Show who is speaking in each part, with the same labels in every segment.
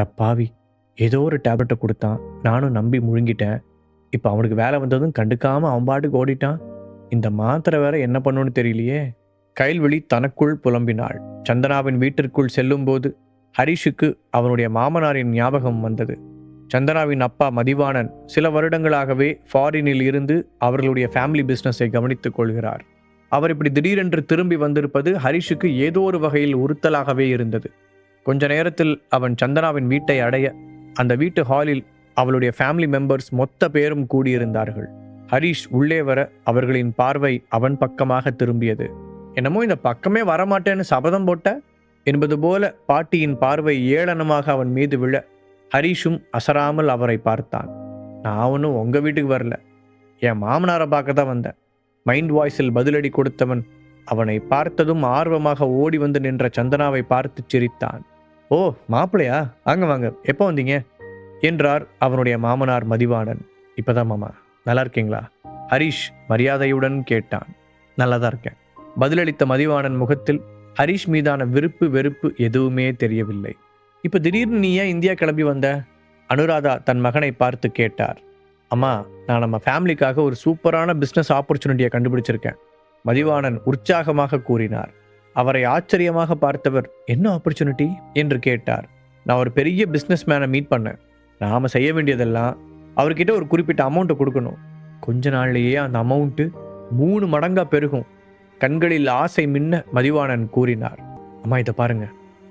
Speaker 1: டப்பாவி ஏதோ ஒரு டேப்லெட்டை கொடுத்தான். நானும் நம்பி முழுங்கிட்டேன். இப்போ அவனுக்கு வேலை வந்ததும் கண்டுக்காமல் அவன் பாட்டுக்கு ஓடிட்டான். இந்த மாத்திரை வேற என்ன பண்ணுன்னு தெரியலையே. கைல்வெளி தனக்குள் புலம்பினாள். சந்தனாவின் வீட்டிற்குள் செல்லும்போது ஹரிஷுக்கு அவனுடைய மாமனாரின் ஞாபகம் வந்தது. சந்தனாவின் அப்பா மதிவாணன் சில வருடங்களாகவே ஃபாரினில் இருந்து அவர்களுடைய ஃபேமிலி பிஸ்னஸை கவனித்துக் கொள்கிறார். அவர் இப்படி திடீரென்று திரும்பி வந்திருப்பது ஹரிஷுக்கு ஏதோ ஒரு வகையில் உறுத்தலாகவே இருந்தது. கொஞ்ச நேரத்தில் அவன் சந்தனாவின் வீட்டை அடைய அந்த வீட்டு ஹாலில் அவளுடைய ஃபேமிலி மெம்பர்ஸ் மொத்த பேரும் கூடியிருந்தார்கள். ஹரிஷ் உள்ளே வர அவர்களின் பார்வை அவன் பக்கமாக திரும்பியது. என்னமோ இந்த பக்கமே வரமாட்டேன்னு சபதம் போட்ட? என்பது போல பாட்டியின் பார்வை ஏளனமாக அவன் மீது விழ ஹரிஷும் அசராமல் அவரை பார்த்தான். நான் ஒன்றும் உங்க வீட்டுக்கு வரல. என் மாமனாரை பார்க்க தான் வந்தேன். மைண்ட் வாய்ஸில் பதிலடி கொடுத்தவன் அவனை பார்த்ததும் ஆர்வமாக ஓடி வந்து நின்ற சந்தனாவை பார்த்து சிரித்தான். ஓ மாப்பிளையா வாங்க வாங்க. எப்போ வந்தீங்க? என்றார் அவனுடைய மாமனார் மதிவாணன். இப்போதான் மாமா. நல்லா இருக்கீங்களா? ஹரிஷ் மரியாதையுடன் கேட்டான். நல்லா தான் இருக்கேன். பதிலளித்த மதிவாணன் முகத்தில் ஹரிஷ் மீதான விருப்பு வெறுப்பு எதுவுமே தெரியவில்லை. இப்போ திடீர்னு நீ ஏன் இந்தியா கிளம்பி வந்த? அனுராதா தன் மகனை பார்த்து கேட்டார். அம்மா நான் நம்ம ஃபேமிலிக்காக ஒரு சூப்பரான பிஸ்னஸ் ஆப்பர்ச்சுனிட்டியை கண்டுபிடிச்சிருக்கேன். மதிவாணன் உற்சாகமாக கூறினார். அவரை ஆச்சரியமாக பார்த்தவர் என்ன ஆப்பர்ச்சுனிட்டி என்று கேட்டார். நான் ஒரு பெரிய பிஸ்னஸ் மேனை மீட் பண்ணேன். நாம் செய்ய வேண்டியதெல்லாம் அவர்கிட்ட ஒரு குறிப்பிட்ட அமௌண்ட்டை கொடுக்கணும். கொஞ்ச நாள்லேயே அந்த அமௌண்ட்டு மூணு மடங்காக பெருகும். கண்களில் ஆசை மின்ன மதிவாணன் கூறினார். அம்மா இதை பாருங்க.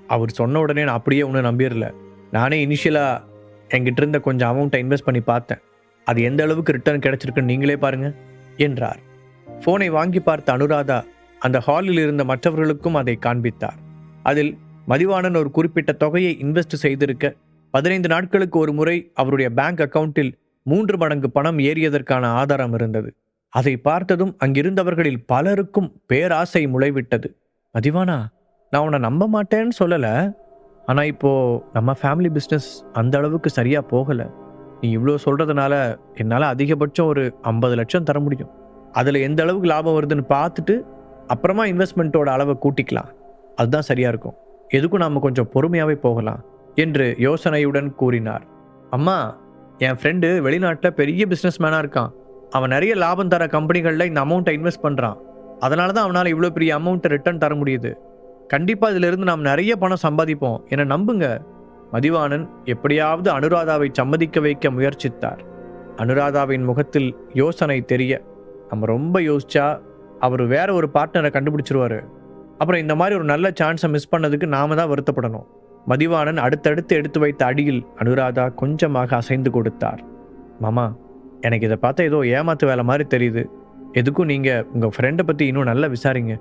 Speaker 1: அவர் சொன்ன உடனே நான் அப்படியே ஒன்றும் நம்பிடல. நானே இனிஷியலாக என்கிட்ட இருந்த கொஞ்சம் அமௌண்ட்டை இன்வெஸ்ட் பண்ணி பார்த்தேன். அது எந்த அளவுக்கு ரிட்டர்ன் கிடைச்சிருக்குன்னு நீங்களே பாருங்க என்றார். ஃபோனை வாங்கி பார்த்த அனுராதா அந்த ஹாலில் இருந்த மற்றவர்களுக்கும் அதை காண்பித்தார். அதில் மதிவாணன் ஒரு குறிப்பிட்ட தொகையை இன்வெஸ்ட் செய்திருக்க பதினைந்து நாட்களுக்கு ஒரு முறை அவருடைய பேங்க் அக்கவுண்டில் மூன்று மடங்கு பணம் ஏறியதற்கான ஆதாரம் இருந்தது. அதை பார்த்ததும் அங்கிருந்தவர்களில் பலருக்கும் பேராசை முளைவிட்டது. மதிவானா நான் உன்னை நம்ப மாட்டேன்னு சொல்லலை. ஆனால் இப்போ நம்ம ஃபேமிலி பிஸ்னஸ் அந்த அளவுக்கு சரியாக போகலை. நீ இவ்வளோ சொல்கிறதுனால என்னால் அதிகபட்சம் ஒரு ஐம்பது லட்சம் தர முடியும். அதில் எந்த அளவுக்கு லாபம் வருதுன்னு பார்த்துட்டு அப்புறமா இன்வெஸ்ட்மெண்ட்டோட அளவை கூட்டிக்கலாம். அதுதான் சரியாக இருக்கும். எதுக்கும் நாம் கொஞ்சம் பொறுமையாகவே போகலாம்? என்று யோசனையுடன் கூறினார். அம்மா என் ஃப்ரெண்டு வெளிநாட்டில் பெரிய பிஸ்னஸ் மேனாக இருக்கான். அவன் நிறைய லாபம் தர கம்பெனிகளில் இந்த அமௌண்ட்டை இன்வெஸ்ட் பண்ணுறான் அதனால தான் அவனால் இவ்வளோ பெரிய அமௌண்ட்டை ரிட்டர்ன் தர முடியுது. கண்டிப்பாக இதிலிருந்து நாம் நிறைய பணம் சம்பாதிப்போம். என நம்புங்க? மதிவாணன் எப்படியாவது அனுராதாவை சம்மதிக்க வைக்க முயற்சித்தார். அனுராதாவின் முகத்தில் யோசனை தெரிய நம்ம ரொம்ப யோசிச்சா அவர் வேற ஒரு பார்ட்னரை கண்டுபிடிச்சிருவாரு. அப்புறம் இந்த மாதிரி ஒரு நல்ல சான்ஸை மிஸ் பண்ணதுக்கு நாம தான் வருத்தப்படணும். மதிவாணன் அடுத்தடுத்து எடுத்து வைத்த அடியில் அனுராதா கொஞ்சமாக அசைந்து கொடுத்தார். மாமா எனக்கு இதை பார்த்தா ஏதோ ஏமாத்து வேலை மாதிரி தெரியுது. எதுக்கும் நீங்கள் உங்கள் ஃப்ரெண்டை பற்றி இன்னும் நல்லா விசாரிங்க.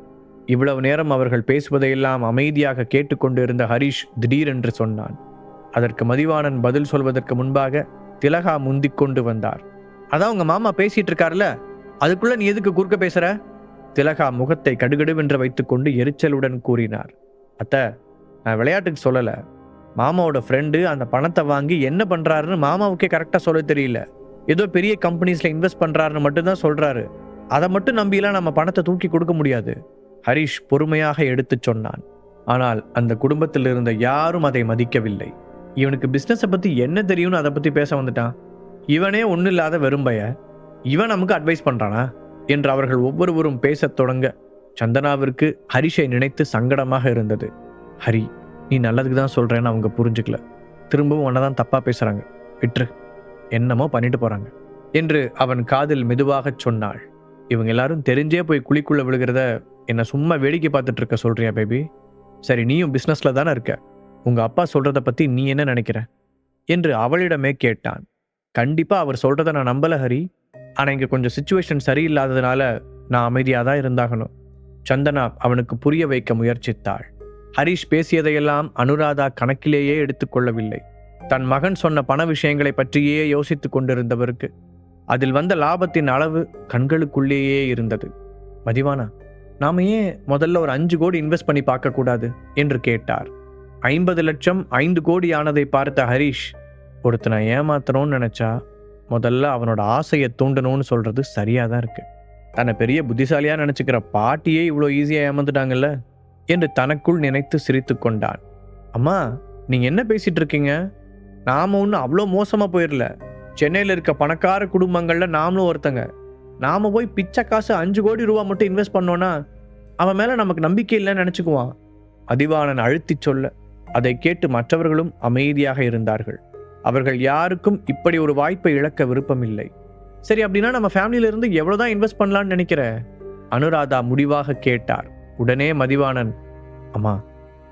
Speaker 1: இவ்வளவு நேரம் அவர்கள் பேசுவதையெல்லாம் அமைதியாக கேட்டுக்கொண்டு இருந்த ஹரிஷ் திடீரென்று சொன்னான். அதற்கு மதிவாணன் பதில் சொல்வதற்கு முன்பாக திலகா முந்திக் கொண்டு வந்தார். அதான் உங்கள் மாமா பேசிகிட்டு இருக்கார்ல அதுக்குள்ள நீ எதுக்கு குறுக்க பேசுற? திலகா முகத்தை கடுகடுவென்று வைத்துக்கொண்டு எரிச்சலுடன் கூறினார். அத்த நான் விளையாட்டுக்கு சொல்லல. மாமாவோட ஃப்ரெண்டு அந்த பணத்தை வாங்கி என்ன பண்றாருன்னு மாமாவுக்கே கரெக்டாக சொல்ல தெரியல. ஏதோ பெரிய கம்பெனிஸ்ல இன்வெஸ்ட் பண்றாருன்னு மட்டும்தான் சொல்றாரு. அதை மட்டும் நம்பிலாம் நம்ம பணத்தை தூக்கி கொடுக்க முடியாது. ஹரிஷ் பொறுமையாக எடுத்துச் சொன்னான். ஆனால் அந்த குடும்பத்தில் இருந்த யாரும் அதை மதிக்கவில்லை. இவனுக்கு பிஸ்னஸை பற்றி என்ன தெரியும்னு அதை பற்றி பேச வந்துட்டான். இவனே ஒன்றும் இல்லாத வெறும்பைய இவன் நமக்கு அட்வைஸ் பண்ணுறானா என்று அவர்கள் ஒவ்வொருவரும் பேசத் தொடங்க சந்தனாவிற்கு ஹரிஷை நினைத்து சங்கடமாக இருந்தது. ஹரி நீ நல்லதுக்கு தான் சொல்கிறேன்னு அவங்க புரிஞ்சுக்கல. திரும்பவும் உன்னை தான் தப்பாக பேசுகிறாங்க விட்டுரு. என்னமோ பண்ணிட்டு போகிறாங்க என்று அவன் காதில் மெதுவாகச் சொன்னாள். இவங்க எல்லாரும் தெரிஞ்சே போய் குழிக்குள்ள விழுகிறத என்ன சும்மா வேடிக்கை பார்த்துட்டு இருக்க சொல்றியா பேபி சரி நீயும் பிஸ்னஸ்ல தானே இருக்க. உங்க அப்பா சொல்றதை பத்தி நீ என்ன நினைக்கிற? என்று அவளிடமே கேட்டான். கண்டிப்பா அவர் சொல்றத நான் நம்பல ஹரி. ஆனால் இங்கே கொஞ்சம் சுச்சுவேஷன் சரியில்லாததுனால நான் அமைதியாக தான் இருந்தாகணும். சந்தனா அவனுக்கு புரிய வைக்க முயற்சித்தாள். ஹரிஷ் பேசியதையெல்லாம் அனுராதா கணக்கிலேயே எடுத்துக்கொள்ளவில்லை தன் மகன் சொன்ன பண விஷயங்களை பற்றியே யோசித்துக் கொண்டிருந்தவருக்கு அதில் வந்த லாபத்தின் அளவு கண்களுக்குள்ளேயே இருந்தது. மதிவானா நாம ஏன் முதல்ல ஒரு அஞ்சு கோடி இன்வெஸ்ட் பண்ணி பார்க்கக்கூடாது என்று கேட்டார். ஐம்பது லட்சம் ஐந்து கோடி ஆனதை பார்த்த ஹரிஷ் ஒருத்தனை ஏமாத்தணும்னு நினச்சா முதல்ல அவனோட ஆசையை தூண்டணும்னு சொல்கிறது சரியாக தான் இருக்குது தன்னை பெரிய புத்திசாலியாக நினச்சிக்கிற பாட்டியே இவ்வளோ ஈஸியாக ஏமாந்துட்டாங்கல்ல? என்று தனக்குள் நினைத்து சிரித்து கொண்டான். அம்மா நீங்கள் என்ன பேசிகிட்டு இருக்கீங்க? நாம் ஒன்றும் அவ்வளோ மோசமாக போயிடல சென்னையில் இருக்க பணக்கார குடும்பங்களில் நாமளும் ஒருத்தங்க. நாம் போய் பிச்சை காசு அஞ்சு கோடி ரூபா மட்டும் இன்வெஸ்ட் பண்ணோன்னா அவன் மேலே நமக்கு நம்பிக்கை இல்லைன்னு நினச்சிக்குவான். அதிவானன் அழுத்திச் சொல்ல அதை கேட்டு மற்றவர்களும் அமைதியாக இருந்தார்கள். அவர்கள் யாருக்கும் இப்படி ஒரு வாய்ப்பை இழக்க விருப்பமில்லை. சரி அப்படின்னா நம்ம ஃபேமிலியில இருந்து எவ்வளோதான் இன்வெஸ்ட் பண்ணலான்னு நினைக்கிற? அனுராதா முடிவாக கேட்டார். உடனே மதிவாணன் அம்மா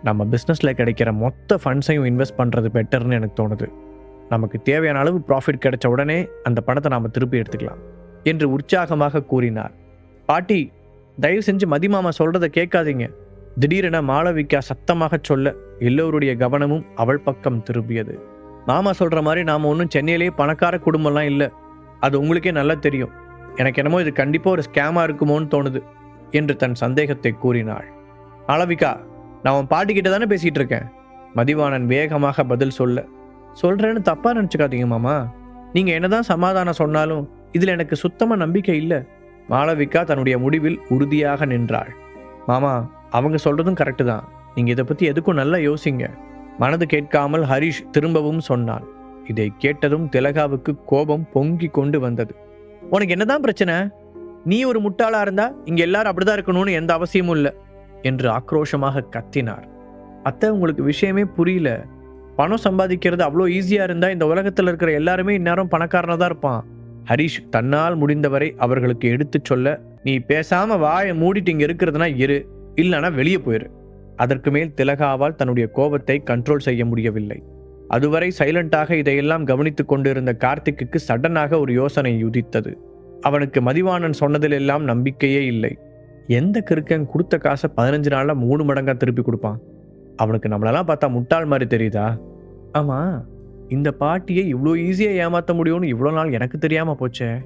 Speaker 1: நம்ம பிஸ்னஸில் கிடைக்கிற மொத்த ஃபண்ட்ஸையும் இன்வெஸ்ட் பண்ணுறது பெட்டர்னு எனக்கு தோணுது. நமக்கு தேவையான அளவு ப்ராஃபிட் கிடைச்ச உடனே அந்த பணத்தை நாம் திருப்பி எடுத்துக்கலாம் என்று உற்சாகமாக கூறினார். பாட்டி தயவு செஞ்சு மதிமாமா சொல்கிறத கேட்காதீங்க. திடீரென மாளவிகா சத்தமாக சொல்ல எல்லோருடைய கவனமும் அவள் பக்கம் திரும்பியது. மாமா சொல்கிற மாதிரி நாம் ஒன்றும் சென்னையிலேயே பணக்கார குடும்பம்லாம் இல்லை. அது உங்களுக்கே நல்லா தெரியும். எனக்கு என்னமோ இது கண்டிப்பாக ஒரு ஸ்கேமாக இருக்குமோன்னு தோணுது என்று தன் சந்தேகத்தை கூறினாள். மாளவிகா நான் உன் பாட்டிக்கிட்ட தானே பேசிகிட்டு இருக்கேன். மதிவாணன் வேகமாக பதில் சொல்ல சொல்கிறேன்னு தப்பாக நினச்சிக்காதீங்க மாமா. நீங்க என்னதான் சமாதானம் சொன்னாலும் இதில் எனக்கு சுத்தமாக நம்பிக்கை இல்லை. மாளவிகா தன்னுடைய முடிவில் உறுதியாக நின்றாள். மாமா அவங்க சொல்கிறதும் கரெக்டு தான். நீங்கள் இதை பற்றி எதுக்கும் நல்லா யோசிங்க. மனது கேட்காமல் ஹரிஷ் திரும்பவும் சொன்னான். இதை கேட்டதும் திலகாவுக்கு கோபம் பொங்கி கொண்டு வந்தது. உனக்கு என்னதான் பிரச்சனை? நீ ஒரு முட்டாளா இருந்தா இங்க எல்லாரும் அப்படிதான் இருக்கணும்னு எந்த அவசியமும் இல்லை என்று ஆக்ரோஷமாக கத்தினார். அத்தை உங்களுக்கு விஷயமே புரியல. பணம் சம்பாதிக்கிறது அவ்வளோ ஈஸியாக இருந்தால் இந்த உலகத்தில் இருக்கிற எல்லாருமே இந்நேரம் பணக்காரனாக தான் இருப்பான். ஹரிஷ் தன்னால் முடிந்தவரை அவர்களுக்கு எடுத்துச் சொல்ல நீ பேசாமல் வாயை மூடிட்டு இங்கே இருக்கிறதுனா இரு இல்லைனா வெளியே போயிரு. அதற்கு மேல் திலகாவால் தன்னுடைய கோபத்தை கண்ட்ரோல் செய்ய முடியவில்லை. அதுவரை சைலண்டாக இதையெல்லாம் கவனித்துக் கொண்டிருந்த கார்த்திக்குக்கு சடனாக ஒரு யோசனை உதித்தது. அவனுக்கு மதிவாணன் சொன்னதிலெல்லாம் நம்பிக்கையே இல்லை. எந்த கிறுக்கன் கொடுத்த காசை பதினஞ்சு நாளில் மூணு மடங்காக திருப்பி கொடுப்பான்? அவனுக்கு நம்மளெல்லாம் பார்த்தா முட்டாள் மாதிரி தெரியுதா? ஆமா. இந்த பாட்டியை இவ்வளோ ஈஸியாக ஏமாற்ற முடியும்னு இவ்வளோ நாள் எனக்கு தெரியாமல் போச்சே?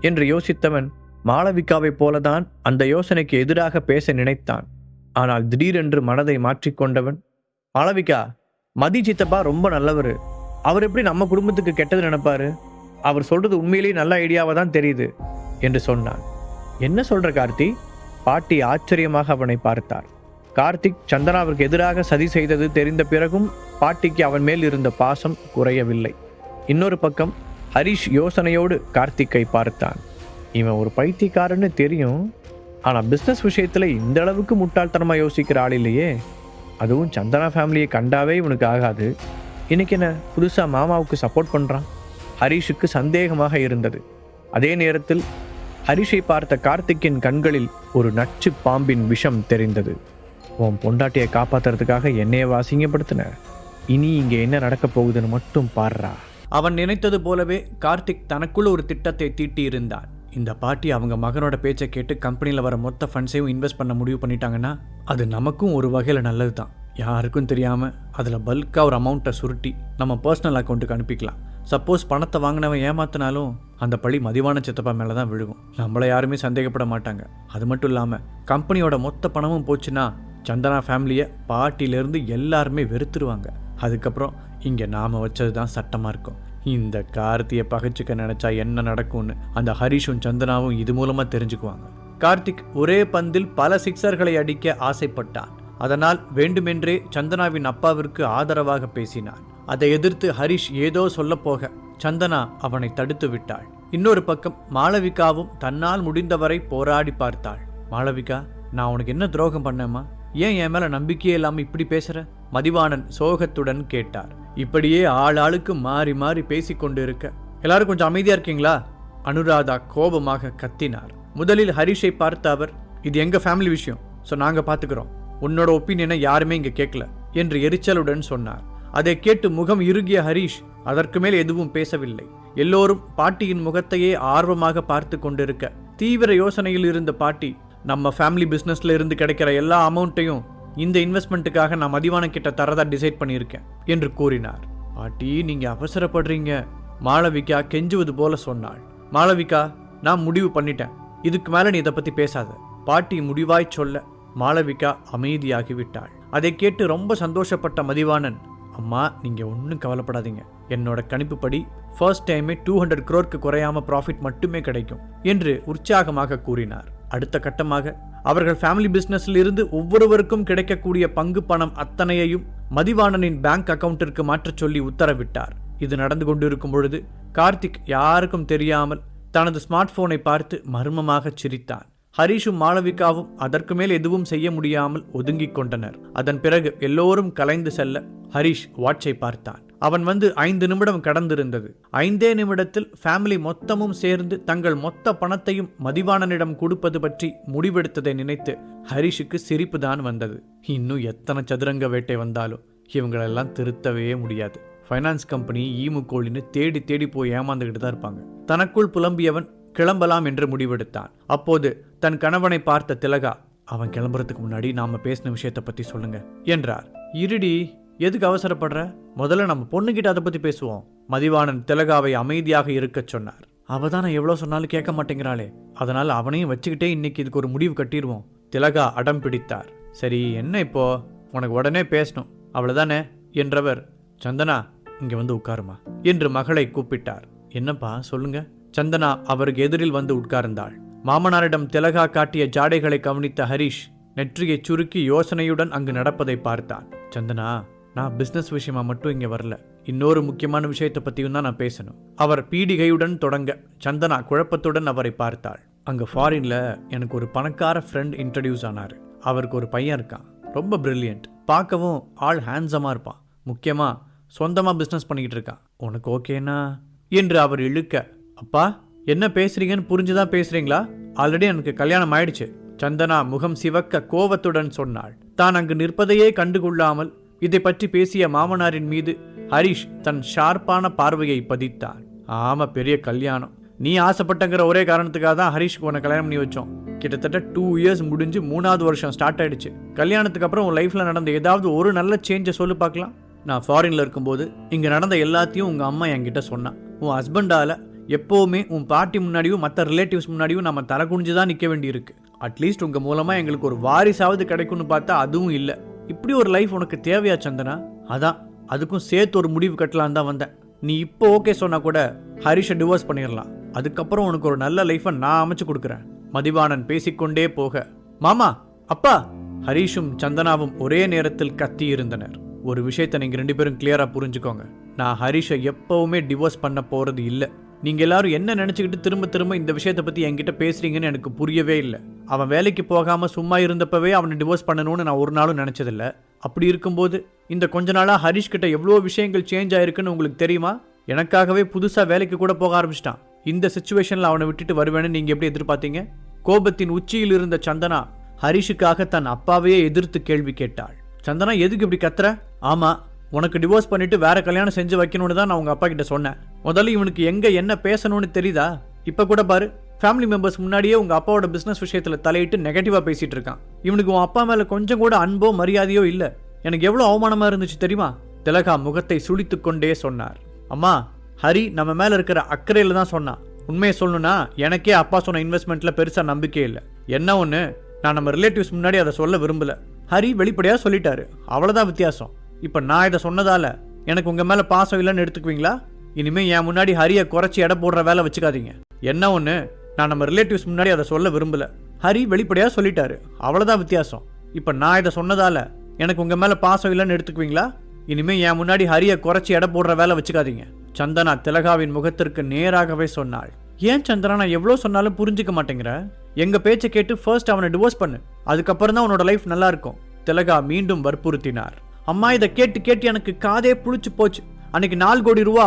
Speaker 1: என்று யோசித்தவன் மாளவிகாவைப் போலதான் அந்த யோசனைக்கு எதிராக பேச நினைத்தான். ஆனால் திடீரென்று மனதை மாற்றிக்கொண்டவன் மாளவிகா மதி சித்தப்பா ரொம்ப நல்லவர். அவர் எப்படி நம்ம குடும்பத்துக்கு கெட்டது நினைப்பாரு? அவர் சொல்றது உண்மையிலேயே நல்ல ஐடியாவை தான் தெரியுது என்று சொன்னான். என்ன சொல்ற கார்த்தி? பாட்டி ஆச்சரியமாக அவனை பார்த்தார் கார்த்திக் சந்தனாவிற்கு எதிராக சதி செய்தது தெரிந்த பிறகும் பாட்டிக்கு அவன் மேல் இருந்த பாசம் குறையவில்லை. இன்னொரு பக்கம் ஹரிஷ் யோசனையோடு கார்த்திக்கை பார்த்தான். இவன் ஒரு பைத்தியக்காரன்னு தெரியும். ஆனால் பிஸ்னஸ் விஷயத்தில் இந்த அளவுக்கு முட்டாள்தனமாக யோசிக்கிற ஆள் இல்லையே. அதுவும் சந்தனா ஃபேமிலியை கண்டாவே இவனுக்கு ஆகாது. இன்னைக்கு என்ன புதுசாக மாமாவுக்கு சப்போர்ட் பண்ணுறான் ஹரிஷுக்கு சந்தேகமாக இருந்தது. அதே நேரத்தில் ஹரிஷை பார்த்த கார்த்திக்கின் கண்களில் ஒரு நச்சு பாம்பின் விஷம் தெரிந்தது. உன் பொண்டாட்டியை காப்பாத்துறதுக்காக என்னையை வாசிங்கப்படுத்தின இனி இங்கே என்ன நடக்க போகுதுன்னு மட்டும் பாடுறா அவன் நினைத்தது போலவே கார்த்திக் தனக்குள் ஒரு திட்டத்தை தீட்டியிருந்தான். இந்த பாட்டி அவங்க மகனோட பேச்சை கேட்டு கம்பெனியில் வர மொத்த ஃபண்ட்ஸையும் இன்வெஸ்ட் பண்ண முடிவு பண்ணிட்டாங்கன்னா அது நமக்கும் ஒரு வகையில் நல்லது தான் யாருக்கும் தெரியாமல் அதில் பல்காக ஒரு அமௌண்ட்டை சுருட்டி நம்ம பர்சனல் அக்கௌண்ட்டுக்கு அனுப்பிக்கலாம். சப்போஸ் பணத்தை வாங்கினவன் ஏமாத்தினாலும் அந்த பழி மதிவான சித்தப்பா மேலே தான் விழுகும். நம்மளை யாருமே சந்தேகப்பட மாட்டாங்க. அது மட்டும் இல்லாமல் கம்பெனியோட மொத்த பணமும் போச்சுன்னா சந்தனா ஃபேமிலியை பாட்டிலேருந்து எல்லாருமே வெறுத்துருவாங்க. அதுக்கப்புறம் இங்கே நாம் வச்சது தான் சட்டமாக இருக்கும். இந்த கார்த்தியை பகைச்சிக்க நினச்சா என்ன நடக்கும்னு அந்த ஹரிஷும் சந்தனாவும் இது மூலமாக தெரிஞ்சுக்குவாங்க. கார்த்திக் ஒரே பந்தில் பல சிக்ஸர்களை அடிக்க ஆசைப்பட்டான். அதனால் வேண்டுமென்றே சந்தனாவின் அப்பாவிற்கு ஆதரவாக பேசினான். அதை எதிர்த்து ஹரிஷ் ஏதோ சொல்லப்போக சந்தனா அவனை தடுத்து விட்டாள். இன்னொரு பக்கம் மாளவிகாவும் தன்னால் முடிந்தவரை போராடி பார்த்தாள். மாளவிகா நான் உனக்கு என்ன துரோகம் பண்ணேம்மா? ஏன் என் மேலே நம்பிக்கையே இல்லாமல் இப்படி பேசுகிற மதிவாணன் சோகத்துடன் கேட்டார். இப்படியே ஆள் ஆளுக்கு மாறி மாறி பேசிக்கொண்டு இருக்க எல்லாரும் கொஞ்சம் அமைதியாக இருக்கீங்களா? அனுராதா கோபமாக கத்தினார். முதலில் ஹரிஷை பார்த்த அவர் இது எங்கள் ஃபேமிலி விஷயம்? ஸோ நாங்கள் பார்த்துக்கிறோம் உன்னோட ஒப்பீனியனை யாருமே இங்கே கேட்கல என்று எரிச்சலுடன் சொன்னார். அதை கேட்டு முகம் இறுகிய ஹரிஷ் அதற்கு மேல் எதுவும் பேசவில்லை. எல்லோரும் பாட்டியின் முகத்தையே ஆர்வமாக பார்த்து கொண்டிருக்க. தீவிர யோசனையில் இருந்த பாட்டி நம்ம ஃபேமிலி பிஸ்னஸ்ல இருந்து கிடைக்கிற எல்லா அமௌண்ட்டையும் இந்த இன்வெஸ்ட்மெண்ட்டுக்காக நான் மதிவான கிட்ட தரதா டிசைட் பண்ணியிருக்கேன் என்று கூறினார். பாட்டி நீங்கள் அவசரப்படுறீங்க. மாளவிகா கெஞ்சுவது போல சொன்னாள். மாளவிகா நான் முடிவு பண்ணிட்டேன். இதுக்கு மேலே நீ இதை பற்றி பேசாத. பாட்டி முடிவாய் சொல்ல. மாளவிகா அமைதியாகிவிட்டாள். அதை கேட்டு ரொம்ப சந்தோஷப்பட்ட மதிவாணன் அம்மா நீங்கள் ஒன்றும் கவலைப்படாதீங்க. என்னோட கணிப்புப்படி ஃபர்ஸ்ட் டைமே டூ ஹண்ட்ரட் குரோருக்கு குறையாம ப்ராஃபிட் மட்டுமே கிடைக்கும் என்று உற்சாகமாக கூறினார். அடுத்த கட்டமாக அவர்கள் ஃபேமிலி பிஸ்னஸில் இருந்து ஒவ்வொருவருக்கும் கிடைக்கக்கூடிய பங்கு பணம் அத்தனையையும் மதிவாணனின் பேங்க் அக்கவுண்டிற்கு மாற்றச் சொல்லி உத்தரவிட்டார். இது நடந்து கொண்டிருக்கும் பொழுது கார்த்திக் யாருக்கும் தெரியாமல் தனது ஸ்மார்ட் போனை பார்த்து மர்மமாகச் சிரித்தான். ஹரிஷும் மாளவிகாவும் அதற்கு மேல் எதுவும் செய்ய முடியாமல் ஒதுங்கிக் கொண்டனர். அதன் பிறகு எல்லோரும் கலைந்து செல்ல ஹரிஷ் வாட்சை பார்த்தான். அவன் வந்து ஐந்து நிமிடம் கடந்திருந்தது. ஐந்தே நிமிடத்தில் ஃபேமிலி மொத்தமும் சேர்ந்து தங்கள் மொத்த பணத்தையும் மதிவாணனிடம் கொடுப்பது பற்றி முடிவெடுத்ததை நினைத்து ஹரிஷுக்கு சிரிப்பு தான் வந்தது. இன்னும் எத்தனை சதுரங்க வேட்டை வந்தாலும் இவங்களெல்லாம் திருத்தவே முடியாது. ஃபைனான்ஸ் கம்பெனி ஈமு தேடி தேடி போய் ஏமாந்துக்கிட்டு தான் இருப்பாங்க. தனக்குள் புலம்பியவன் கிளம்பலாம் என்று முடிவெடுத்தான். அப்போது தன் கணவனை பார்த்த திலகா அவன் கிளம்புறதுக்கு முன்னாடி நாம பேசின விஷயத்தை பத்தி சொல்லுங்க என்றார். இருடி எதுக்கு அவசரப்படுற? முதல்ல நம்ம பொண்ணுகிட்ட அதை பத்தி பேசுவோம். மதிவாணன் திலகாவை அமைதியாக இருக்கச் சொன்னார். அவ தான் எவ்வளோ சொன்னாலும் கேட்க மாட்டேங்கிறாளே. அதனால அவனையும் வச்சுக்கிட்டே இன்னைக்கு இதுக்கு ஒரு முடிவு கட்டிடுவோம். திலகா அடம் பிடித்தார். சரி என்ன இப்போ? உனக்கு உடனே பேசணும். அவ்வளவுதானே? என்றவர் சந்தனா இங்க வந்து உட்காருமா? என்று மகளை கூப்பிட்டார். என்னப்பா சொல்லுங்க. சந்தனா அவருக்கு எதிரில் வந்து உட்கார்ந்தாள். மாமனாரிடம் திலகா காட்டிய ஜாடைகளை கவனித்த ஹரிஷ் நெற்றியை சுருக்கி யோசனையுடன் அங்கு நடப்பதை பார்த்தான். சந்தனா நான் பிஸ்னஸ் விஷயமா மட்டும் இங்கே வரல. இன்னொரு முக்கியமான விஷயத்தை பற்றியும் தான் நான் பேசணும். அவர் பீடிகையுடன் தொடங்க சந்தனா குழப்பத்துடன் அவரை பார்த்தாள். அங்கே ஃபாரின்ல எனக்கு ஒரு பணக்கார ஃப்ரெண்ட் இன்ட்ரடியூஸ் ஆனார். அவருக்கு ஒரு பையன் இருக்கான். ரொம்ப பிரில்லியன்ட் பார்க்கவும் ஆள் ஹேண்ட்ஸமாக இருப்பான். முக்கியமாக சொந்தமாக பிஸ்னஸ் பண்ணிக்கிட்டு இருக்கான். உனக்கு ஓகேனா என்று அவர் இழுக்க அப்பா என்ன பேசுறீங்கன்னு புரிஞ்சுதான் பேசுறீங்களா? ஆல்ரெடி எனக்கு கல்யாணம் ஆயிடுச்சு. சந்தனா முகம் சிவக்க கோவத்துடன் சொன்னாள். தான் அங்கு நிற்பதையே கண்டுகொள்ளாமல் இதை பற்றி பேசிய மாமனாரின் மீது ஹரிஷ் தன் ஷார்ப்பான பார்வையை பதித்தார். ஆமா பெரிய கல்யாணம். நீ ஆசைப்பட்டங்கிற ஒரே காரணத்துக்காக தான் ஹரிஷ்க்கு உன்னை கல்யாணம் பண்ணி வச்சோம். கிட்டத்தட்ட டூ இயர்ஸ் முடிஞ்சு மூணாவது வருஷம் ஸ்டார்ட் ஆயிடுச்சு. கல்யாணத்துக்கு அப்புறம் உன் லைஃப்பில் நடந்த ஏதாவது ஒரு நல்ல சேஞ்சை சொல்லு பார்க்கலாம். நான் ஃபாரினில் இருக்கும்போது இங்கே நடந்த எல்லாத்தையும் உங்கள் அம்மா என்கிட்ட சொன்னான் உன் ஹஸ்பண்டால் எப்போவுமே உன் பாட்டி முன்னாடியும் மற்ற ரிலேட்டிவ்ஸ் முன்னாடியும் நம்ம தலை குனிஞ்சு தான் நிற்க வேண்டியிருக்கு. அட்லீஸ்ட் உங்கள் மூலமாக எங்களுக்கு ஒரு வாரிசாவது கிடைக்கும்னு பார்த்தா அதுவும் இல்லை. இப்படி ஒரு லைஃப் உனக்கு தேவையா சந்தனா? அதான் அதுக்கும் சேர்த்து ஒரு முடிவு கட்டலாம் தான் வந்தேன். நீ இப்போ ஓகே சொன்னா கூட ஹரிஷை டிவோர்ஸ் பண்ணிடலாம். அதுக்கப்புறம் உனக்கு ஒரு நல்ல லைஃபை நான் அமைச்சு கொடுக்குறேன். மதிவாணன் பேசிக்கொண்டே போக மாமா அப்பா! ஹரிஷும் சந்தனாவும் ஒரே நேரத்தில் கத்தி இருந்தனர். ஒரு விஷயத்தை நீங்க ரெண்டு பேரும் கிளியரா புரிஞ்சுக்கோங்க. நான் ஹரிஷை எப்பவுமே டிவோர்ஸ் பண்ண போறது இல்லை. நீங்கள் எல்லாரும் என்ன நினச்சிக்கிட்டு திரும்ப திரும்ப இந்த விஷயத்தை பற்றி என்கிட்ட பேசுகிறீங்கன்னு எனக்கு புரியவே இல்லை. அவன் வேலைக்கு போகாமல் சும்மா இருந்தப்பவே அவனை டிவோர்ஸ் பண்ணணும்னு நான் ஒரு நாளும் நினச்சதில்ல. அப்படி இருக்கும்போது இந்த கொஞ்ச நாளாக ஹரிஷ் கிட்ட எவ்வளோ விஷயங்கள் சேஞ்ச் ஆயிருக்குன்னு உங்களுக்கு தெரியுமா? எனக்காகவே புதுசாக வேலைக்கு கூட போக ஆரம்பிச்சிட்டான். இந்த சுச்சுவேஷனில் அவனை விட்டுட்டு வருவேன்னு நீங்கள் எப்படி எதிர்பார்த்தீங்க? கோபத்தின் உச்சியில் இருந்த சந்தனா ஹரிஷுக்காக தன் அப்பாவையே எதிர்த்து கேள்வி கேட்டாள். சந்தனா எதுக்கு இப்படி கத்துற? ஆமாம் உனக்கு டிவோர்ஸ் பண்ணிட்டு வேற கல்யாணம் செஞ்சு வைக்கணும்னு தான் நான் உங்க அப்பா கிட்ட சொன்னேன். முதல்ல இவனுக்கு எங்க என்ன பேசணும்னு தெரியுதா? இப்ப கூட பாரு ஃபேமிலி மெம்பர்ஸ் முன்னாடியே உங்க அப்பாவோட பிசினஸ் விஷயத்துல தலையிட்டு நெகட்டிவா பேசிட்டு இருக்கான். இவனுக்கு உன் அப்பா மேல கொஞ்சம் கூட அன்போ மரியாதையோ இல்ல. எனக்கு எவ்வளவு அவமானமா இருந்துச்சு தெரியுமா? திலகா முகத்தை சுழித்து கொண்டே சொன்னார். அம்மா ஹரி நம்ம மேல இருக்கிற அக்கறையில தான் சொன்னான். உண்மையை சொல்லணும்னா எனக்கே அப்பா சொன்ன இன்வெஸ்ட்மெண்ட்ல பெருசா நம்பிக்கை இல்லை. என்ன ஒண்ணு? நான் நம்ம ரிலேட்டிவ்ஸ் முன்னாடி அதை சொல்ல விரும்பல. ஹரி வெளிப்படையா சொல்லிட்டாரு. அவ்வளவுதான் வித்தியாசம். இப்போ நான் இதை சொன்னதால எனக்கு உங்கள் மேலே பாசம் இல்லைன்னு எடுத்துக்குவீங்களா? இனிமேல் என் முன்னாடி ஹரியை குறைச்சி எடை போடுற வேலை வச்சுக்காதீங்க. என்ன ஒன்று நான் நம்ம ரிலேட்டிவ்ஸ் முன்னாடி அதை சொல்ல விரும்பல. ஹரி வெளிப்படையாக சொல்லிட்டாரு. அவ்வளோதான் வித்தியாசம். இப்போ நான் இதை சொன்னதால எனக்கு உங்கள் மேலே பாசம் இல்லைன்னு எடுத்துக்குவீங்களா? இனிமேல் என் முன்னாடி ஹரியை குறைச்சி எடை போடுற வேலை வச்சுக்காதீங்க. சந்தனா திலகாவின் முகத்திற்கு நேராகவே சொன்னாள். ஏன் சந்திரா நான் எவ்வளோ சொன்னாலும் புரிஞ்சிக்க மாட்டேங்கிற? எங்கள் பேச்சை கேட்டு ஃபர்ஸ்ட் அவனை டிவோர்ஸ் பண்ணு. அதுக்கப்புறம் தான் உன்னோட லைஃப் நல்லா இருக்கும். திலகா மீண்டும் வற்புறுத்தினார். அம்மா இதை கேட்டு கேட்டு எனக்கு காதே புளிச்சு போச்சு. அன்னைக்கு நாலு கோடி ரூபா.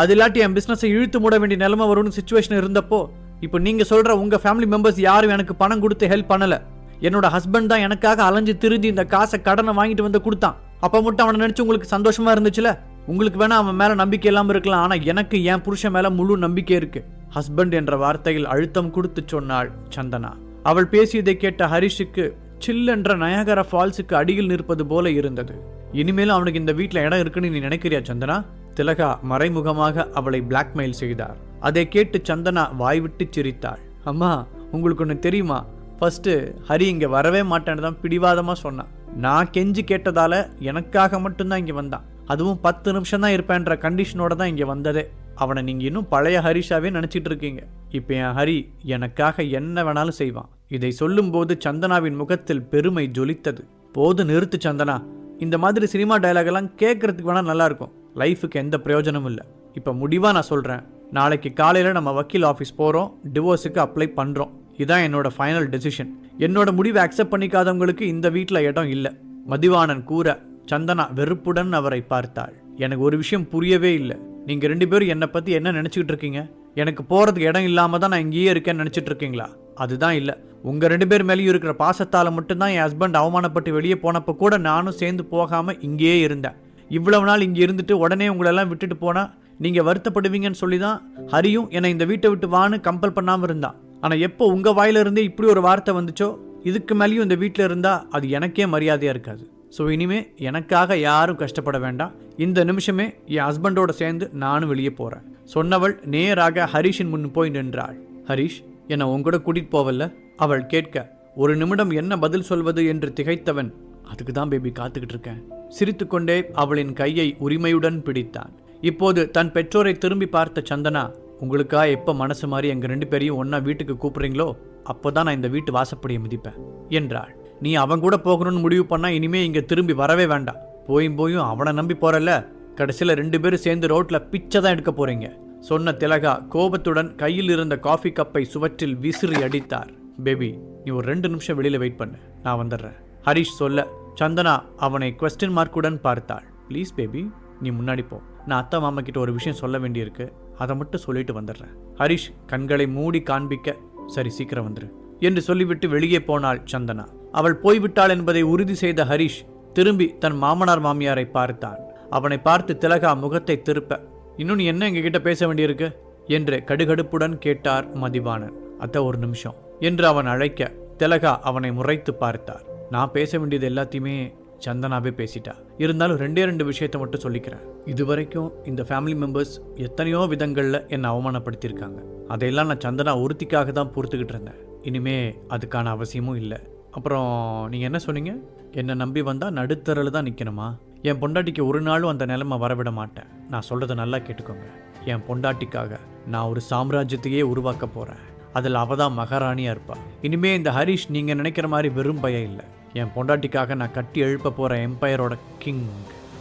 Speaker 1: அது இல்லாட்டி என் பிஸ்னஸை இழுத்து மூட வேண்டிய நிலைமை வரும்னு சுச்சுவேஷன் இருந்தப்போ இப்போ நீங்கள் சொல்கிற உங்கள் ஃபேமிலி மெம்பர்ஸ் யாரும் எனக்கு பணம் கொடுத்து ஹெல்ப் பண்ணலை. என்னோட ஹஸ்பண்ட் தான் எனக்காக அலைஞ்சு திரிஞ்சு இந்த காசை கடனை வாங்கிட்டு வந்து கொடுத்தான். அப்போ மட்டும் அவனை நினச்சி உங்களுக்கு சந்தோஷமாக இருந்துச்சுல? உங்களுக்கு வேணா அவன் மேலே நம்பிக்கை இல்லாமல் இருக்கலாம். ஆனால் எனக்கு என் புருஷன் மேலே முழு நம்பிக்கை இருக்குது ஹஸ்பண்ட் என்ற வார்த்தையில் அழுத்தம் கொடுத்து சொன்னாள் சந்தனா. அவள் பேசியதை கேட்ட ஹரிஷுக்கு சில்லென்ற நயகர ஃபால்ஸுக்கு அடியில் நிற்பது போல இருந்தது. இனிமேலும் அவனுக்கு இந்த வீட்டில் இடம் இருக்குன்னு நீ நினைக்கிறியா சந்தனா? திலகா மறைமுகமாக அவளை பிளாக்மெயில் செய்தார். அதை கேட்டு சந்தனா வாய்விட்டு சிரித்தாள். அம்மா உங்களுக்கு ஒன்று தெரியுமா? ஃபஸ்ட்டு ஹரி இங்கே வரவே மாட்டேன்னு தான் பிடிவாதமாக சொன்னான். நான் கெஞ்சி கேட்டதால எனக்காக மட்டும்தான் இங்கே வந்தான். அதுவும் பத்து நிமிஷம் தான் இருப்பேன்ற கண்டிஷனோட தான் இங்கே வந்ததே. அவனை நீங்கள் இன்னும் பழைய ஹரிஷாவே நினச்சிட்டு இருக்கீங்க. இப்போ என் ஹரி எனக்காக என்ன வேணாலும் செய்வான். இதை சொல்லும்போது சந்தனாவின் முகத்தில் பெருமை ஜொலித்தது. போது நிறுத்து சந்தனா. இந்த மாதிரி சினிமா டயலாக் எல்லாம் கேட்கறதுக்கு வேணால் நல்லாயிருக்கும். லைஃபுக்கு எந்த பிரயோஜனமும் இல்லை. இப்போ முடிவாக நான் சொல்கிறேன் நாளைக்கு காலையில் நம்ம வக்கீல் ஆஃபீஸ் போகிறோம் டிவோர்ஸுக்கு அப்ளை பண்ணுறோம் இதான் என்னோடய ஃபைனல் டெசிஷன் என்னோட முடிவை அக்செப்ட் பண்ணிக்காதவங்களுக்கு இந்த வீட்டில் இடம் இல்லை. மதிவாணன் கூற சந்தனா வெறுப்புடன் அவரை பார்த்தாள். எனக்கு ஒரு விஷயம் புரியவே இல்லை. நீங்கள் ரெண்டு பேரும் என்னை பற்றி என்ன நினச்சிக்கிட்டு இருக்கீங்க? எனக்கு போகிறதுக்கு இடம் இல்லாமல் தான் நான் இங்கேயே இருக்கேன்னு நினச்சிட்டு இருக்கீங்களா? அதுதான் இல்லை. உங்கள் ரெண்டு பேர் மேலேயும் இருக்கிற பாசத்தால் மட்டும்தான் என் ஹஸ்பண்ட் அவமானப்பட்டு வெளியே போனப்போ கூட நானும் சேர்ந்து போகாமல் இங்கேயே இருந்தேன். இவ்வளவு நாள் இங்கே இருந்துட்டு உடனே உங்களெல்லாம் விட்டுட்டு போனால் நீங்கள் வருத்தப்படுவீங்கன்னு சொல்லி தான் ஹரியும் என்னை இந்த வீட்டை விட்டு வான்னு கம்பல் பண்ணாமல் இருந்தான் ஆனால் எப்போ உங்கள் வாயிலிருந்தே இப்படி ஒரு வார்த்தை வந்துச்சோ இதுக்கு மேலேயும் இந்த வீட்டில் இருந்தால் அது எனக்கே மரியாதையாக இருக்காது. ஸோ இனிமேல் எனக்காக யாரும் கஷ்டப்பட வேண்டாம். இந்த நிமிஷமே என் ஹஸ்பண்டோட சேர்ந்து நானும் வெளியே போகிறேன் சொன்னவள் நேராக ஹரிஷின் முன் போய் நின்றாள். ஹரிஷ் என்னை உங்கூட கூட்டிகிட்டு போவல்ல? அவள் கேட்க ஒரு நிமிடம் என்ன பதில் சொல்வது? என்று திகைத்தவன் அதுக்கு தான் பேபி காத்துக்கிட்டு இருக்கேன். சிரித்துக்கொண்டே அவளின் கையை உரிமையுடன் பிடித்தான். இப்போது தன் பெற்றோரை திரும்பி பார்த்த சந்தனா உங்களுக்கா எப்போ மனசு மாதிரி எங்கள் ரெண்டு பேரையும் ஒன்றா வீட்டுக்கு கூப்பிட்றீங்களோ அப்போ தான் நான் இந்த வீட்டு வாசப்படியை மிதிப்பேன் என்றாள். நீ அவன் கூட போகணும்னு முடிவு பண்ணால் இனிமே இங்கே திரும்பி வரவே வேண்டாம். போயும் போயும் அவனை நம்பி போகிறல்ல கடைசியில் ரெண்டு பேரும் சேர்ந்து ரோட்டில் பிச்சை தான் எடுக்க போகிறீங்க சொன்ன திலகா கோபத்துடன் கையில் இருந்த காஃபி கப்பை சுவற்றில் விசிறி அடித்தார். பேபி நீ ஒரு ரெண்டு நிமிஷம் வெளியில் வெயிட் பண்ணு. நான் வந்துடுறேன். ஹரிஷ் சொல்ல சந்தனா அவனை கொஸ்டின் மார்க்குடன் பார்த்தாள். ப்ளீஸ் பேபி நீ முன்னாடி போ. நான் அத்தை மாமா கிட்ட ஒரு விஷயம் சொல்ல வேண்டியிருக்கு. அதை மட்டும் சொல்லிட்டு வந்துடுறேன். ஹரிஷ் கண்களை மூடி காண்பிக்க சரி சீக்கிரம் வந்துரு. என்று சொல்லிவிட்டு வெளியே போனாள் சந்தனா. அவள் போய்விட்டாள் என்பதை உறுதி செய்த ஹரிஷ் திரும்பி தன் மாமனார் மாமியாரை பார்த்தான். அவனை பார்த்து திலகா முகத்தை திருப்ப இன்னும் நீ என்ன எங்ககிட்ட பேச வேண்டியிருக்கு? என்று கடுகடுப்புடன் கேட்டார் மதிவாணன். அத்த ஒரு நிமிஷம் என்று அவன் அழைக்க திலகா அவனை முறைத்து பார்த்தார். நான் பேச வேண்டியது எல்லாத்தையுமே சந்தனாவே பேசிட்டா. இருந்தாலும் ரெண்டே ரெண்டு விஷயத்தை மட்டும் சொல்லிக்கிறேன். இதுவரைக்கும் இந்த ஃபேமிலி மெம்பர்ஸ் எத்தனையோ விதங்களில் என்னை அவமானப்படுத்தியிருக்காங்க. அதையெல்லாம் நான் சந்தனா ஒருத்திக்காக தான் பொறுத்துக்கிட்டு இருந்தேன். இனிமே அதுக்கான அவசியமும் இல்லை. அப்புறம் நீங்கள் என்ன சொன்னீங்க? என்னை நம்பி வந்தால் நடுத்தரில் தான் நிற்கணுமா என் பொண்டாட்டிக்கு ஒரு நாளும் அந்த நிலைமை வரவிட மாட்டேன். நான் சொல்கிறத நல்லா கேட்டுக்கோங்க. என் பொண்டாட்டிக்காக நான் ஒரு சாம்ராஜ்யத்தையே உருவாக்க போகிறேன் அதில் அவ தான் மகாராணியாக இருப்பாள் இனிமேல் இந்த ஹரிஷ் நீங்கள் நினைக்கிற மாதிரி வெறும் பயம் இல்லை. என் பொண்டாட்டிக்காக நான் கட்டி எழுப்ப போகிற எம்பையரோட கிங்.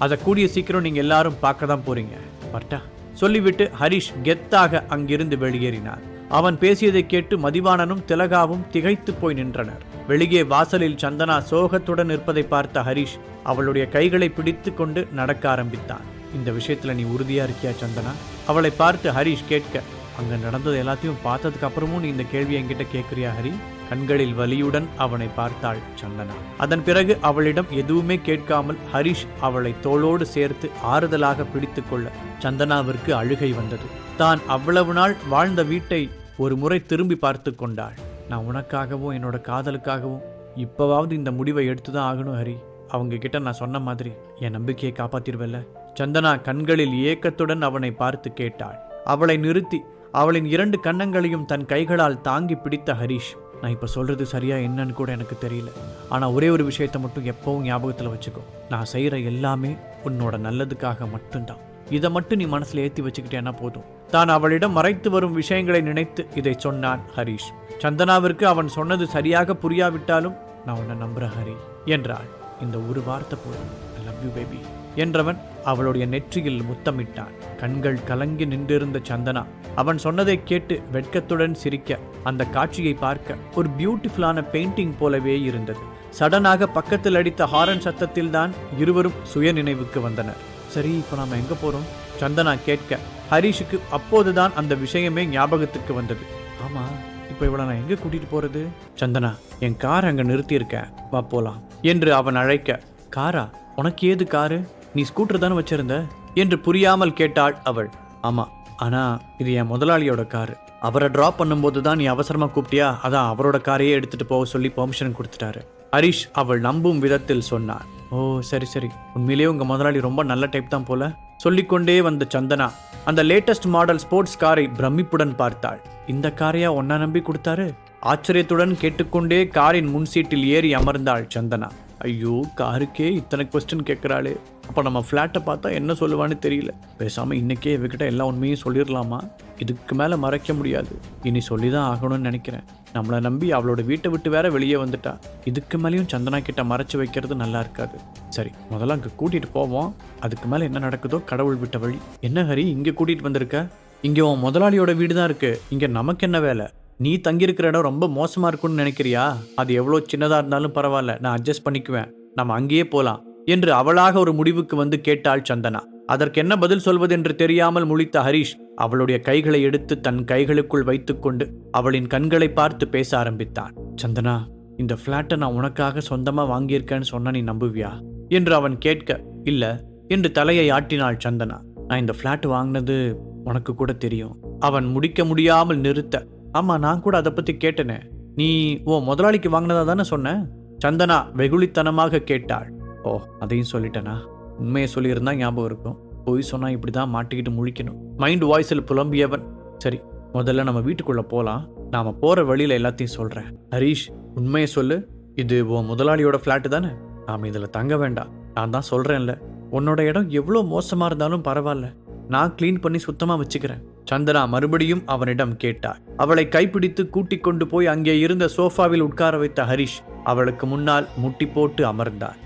Speaker 1: அதை கூடிய சீக்கிரம் நீங்கள் எல்லாரும் பார்க்க தான் போகிறீங்க பட்டா சொல்லிவிட்டு ஹரிஷ் கெத்தாக அங்கிருந்து வெளியேறினார். அவன் பேசியதை கேட்டு மதிவாணனும் திலகாவும் திகைத்து போய் நின்றனர். வெளியே வாசலில் சந்தனா சோகத்துடன் நிற்பதை பார்த்த ஹரிஷ் அவளுடைய கைகளை பிடித்து கொண்டு நடக்க ஆரம்பித்தான். இந்த விஷயத்துல நீ உறுதியா இருக்கியா சந்தனா? அவளை பார்த்து ஹரிஷ் கேட்க அங்க நடந்தது எல்லாத்தையும் பார்த்ததுக்கு அப்புறமும் நீ இந்த கேள்வி என்கிட்ட கேட்கிறியா ஹரி? கண்களில் வலியுடன் அவனை பார்த்தாள் சந்தனா. அதன் பிறகு அவளிடம் எதுவுமே கேட்காமல் ஹரிஷ் அவளை தோளோடு சேர்த்து ஆறுதலாக பிடித்து கொள்ள சந்தனாவிற்கு அழுகை வந்தது. தான் அவ்வளவு நாள் வாழ்ந்த வீட்டை ஒரு முறை திரும்பி பார்த்து கொண்டாள். நான் உனக்காகவும் என்னோட காதலுக்காகவும் இப்போவாவது இந்த முடிவை எடுத்து தான் ஆகணும் ஹரி. அவங்க கிட்ட நான் சொன்ன மாதிரி என் நம்பிக்கையை காப்பாத்திருவல்ல. சந்தனா கண்களில் ஏக்கத்துடன் அவனை பார்த்து கேட்டாள். அவளை நிறுத்தி அவளின் இரண்டு கன்னங்களையும் தன் கைகளால் தாங்கி பிடித்த ஹரிஷ் நான் இப்போ சொல்கிறது சரியா என்னன்னு கூட எனக்கு தெரியல. ஆனால் ஒரே ஒரு விஷயத்தை மட்டும் எப்பவும் ஞாபகத்தில் வச்சுக்கோ. நான் செய்கிற எல்லாமே உன்னோட நல்லதுக்காக மட்டும்தான். இதை மட்டும் நீ மனசில் ஏற்றி வச்சுக்கிட்டேன்னா போதும். தான் அவளிடம் மறைத்து வரும் விஷயங்களை நினைத்து இதை சொன்னான் ஹரிஷ். சந்தனாவிற்கு அவன் சொன்னது சரியாக புரியாவிட்டாலும் நான் உன்னை நம்புறேன் ஹரி என்றாள். இந்த ஒரு வார்த்தை போதும். ஐ லவ் யூ பேபி என்றவன் அவளுடைய நெற்றியில் முத்தமிட்டான். கண்கள் கலங்கி நின்றிருந்த சந்தனா அவன் சொன்னதை கேட்டு வெட்கத்துடன் சிரிக்க அந்த காட்சியை பார்க்க ஒரு பியூட்டிஃபுல்லான பெயிண்டிங் போலவே இருந்தது. சடனாக பக்கத்தில் அடித்த ஹாரன் சத்தத்தில்தான் இருவரும் சுய நினைவுக்கு வந்தனர். சரி இப்போ நாம் எங்கே போகிறோம் சந்தனா கேட்க ஹரிஷுக்கு அப்போதுதான் அந்த விஷயமே ஞாபகத்துக்கு வந்தது. ஆமாம் இப்போ இவளை நான் எங்கே கூட்டிகிட்டு போகிறது சந்தனா என் கார் அங்கே நிறுத்தியிருக்கேன் வா போகலாம் என்று அவன் அழைக்க காரா உனக்கு ஏது காரு? நீ ஸ்கூட்டர் தானே வச்சிருந்த? என்று புரியாமல் கேட்டாள் அவள். ஆமாம் ஆனால் இது என் முதலாளியோட காரு. அவரை ட்ராப் பண்ணும்போது தான் நீ அவசரமாக கூப்பிட்டியா? அதான் அவரோட காரையே எடுத்துகிட்டு போக சொல்லி பெர்மிஷன் கொடுத்துட்டாரு. ஹரிஷ் அவள் நம்பும் விதத்தில் சொன்னான் ஓ சரி சரி. உண்மையிலேயே உங்கள் முதலாளி ரொம்ப நல்ல டைப் தான் போல. சொல்லிக்கொண்டே வந்த சந்தனா அந்த லேட்டஸ்ட் மாடல் ஸ்போர்ட்ஸ் காரை பிரமிப்புடன் பார்த்தாள். இந்த காரையா ஒன்னா நம்பி கொடுத்தாரு? ஆச்சரியத்துடன் கேட்டுக்கொண்டே காரின் முன் சீட்டில் ஏறி அமர்ந்தாள் சந்தனா. ஐயோ காருக்கே இத்தனை கொஸ்டின் கேட்குறாளே அப்போ நம்ம ஃப்ளாட்டை பார்த்தா என்ன சொல்லுவான்னு தெரியல. பேசாமல் இன்றைக்கே இவகிட்ட எல்லா உண்மையும் சொல்லிடலாமா? இதுக்கு மேலே மறைக்க முடியாது. இனி சொல்லி தான் ஆகணும்னு நினைக்கிறேன். நம்மளை நம்பி அவளோட வீட்டை விட்டு வேற வெளியே வந்துட்டா. இதுக்கு மேலேயும் சந்தனா கிட்ட மறைச்சு வைக்கிறது நல்லா இருக்காது. சரி முதல்ல அங்கே கூட்டிகிட்டு போவோம். அதுக்கு மேலே என்ன நடக்குதோ கடவுள் விட்ட வழி. என்ன ஹரி இங்கே கூட்டிகிட்டு வந்திருக்க? இங்கே உன் முதலாளியோட வீடு தான் இருக்குது இங்கே நமக்கு என்ன வேலை? நீ தங்கியிருக்கிற இடம் ரொம்ப மோசமா இருக்கும்னு நினைக்கிறியா? அது எவ்வளோ சின்னதா இருந்தாலும் பரவாயில்ல நான் அட்ஜஸ்ட் பண்ணிக்குவேன். நம்ம அங்கேயே போலாம் என்று அவளாக ஒரு முடிவுக்கு வந்து கேட்டாள் சந்தனா. அதற்கு என்ன பதில் சொல்வதென்று தெரியாமல் முழித்த ஹரிஷ் அவளுடைய கைகளை எடுத்து தன் கைகளுக்குள் வைத்துக்கொண்டு அவளின் கண்களை பார்த்து பேச ஆரம்பித்தான் சந்தனா இந்த ஃப்ளாட்டை நான் உனக்காக சொந்தமா வாங்கியிருக்கேன்னு சொன்ன நீ நம்புவியா? என்று அவன் கேட்க இல்ல என்று தலையை ஆட்டினாள் சந்தனா. நான் இந்த ஃப்ளாட் வாங்கினது உனக்கு கூட தெரியும் அவன் முடிக்க முடியாமல் நிறுத்த ஆமாம் நான் கூட அதை பற்றி கேட்டேனே. நீ ஓ முதலாளிக்கு வாங்கினதா தானே சொன்னேன் சந்தனா வெகுளித்தனமாக கேட்டாள். ஓ அதையும் சொல்லிட்டேனா? உண்மையை சொல்லியிருந்தா ஞாபகம் இருக்கும். போய் சொன்னால் இப்படி தான் மாட்டிக்கிட்டு முழிக்கணும். மைண்ட் வாய்ஸில் புலம்பியவன். சரி முதல்ல நம்ம வீட்டுக்குள்ளே போகலாம் நாம் போகிற வழியில் எல்லாத்தையும் சொல்கிறேன் ஹரீஷ் உண்மையை சொல்லு. இது உன் முதலாளியோட ஃப்ளாட்டு தானே? நாம் இதில் தங்க வேண்டாம். நான் தான் சொல்கிறேன்ல உன்னோட இடம் எவ்வளோ மோசமாக இருந்தாலும் பரவாயில்ல. நான் க்ளீன் பண்ணி சுத்தமா வச்சுக்கிறேன். சந்தனா மறுபடியும் அவனிடம் கேட்டாள். அவளை கைப்பிடித்து கூட்டிக் கொண்டு போய் அங்கே இருந்த சோஃபாவில் உட்கார வைத்த ஹரிஷ் அவளுக்கு முன்னால் முட்டி போட்டு அமர்ந்தார்.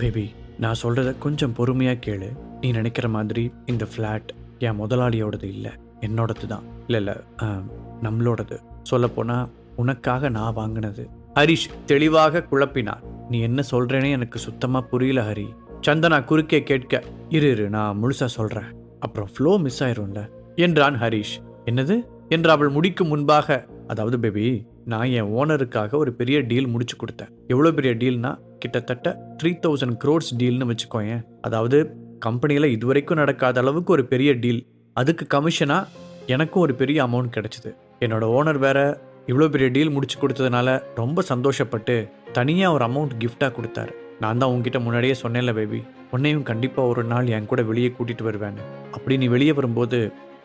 Speaker 1: பேபி நான் சொல்றத கொஞ்சம் பொறுமையா கேளு. நீ நினைக்கிற மாதிரி இந்த ஃப்ளாட் என் முதலாளியோடது இல்லை. என்னோடது தான். இல்லை இல்லை நம்மளோடது. சொல்லப்போனால் உனக்காக நான் வாங்கினது. ஹரிஷ் தெளிவாக குழப்பினார். நீ என்ன சொல்றேனே எனக்கு சுத்தமா புரியல ஹரி. சந்தனா குறுக்கே கேட்க இரு இரு நான் முழுசா சொல்றேன். அப்புறம் ஃப்ளோ மிஸ் ஆயிரும்ல. என்றான் ஹரிஷ். என்னது? என்று அவள் முடிக்கும் முன்பாக அதாவது பேபி நான் என் ஓனருக்காக ஒரு பெரிய டீல் முடிச்சு கொடுத்தேன். எவ்வளோ பெரிய டீல்னா கிட்டத்தட்ட த்ரீ தௌசண்ட் க்ரோர்ஸ் டீல்னு வச்சுக்கோயேன். அதாவது கம்பெனியில் இதுவரைக்கும் நடக்காத அளவுக்கு ஒரு பெரிய டீல் அதுக்கு கமிஷனாக எனக்கும் ஒரு பெரிய அமௌண்ட் கிடச்சிது. என்னோட ஓனர் வேற இவ்வளோ பெரிய டீல் முடிச்சு கொடுத்ததுனால ரொம்ப சந்தோஷப்பட்டு தனியாக ஒரு அமௌண்ட் கிஃப்டாக கொடுத்தாரு. நான் தான் உங்ககிட்ட முன்னாடியே சொன்னேன்ல பேபி உன்னையும் கண்டிப்பாக ஒரு நாள் என் கூட வெளியே கூட்டிகிட்டு வருவேன்னு. அப்படி நீ வெளியே வரும்போது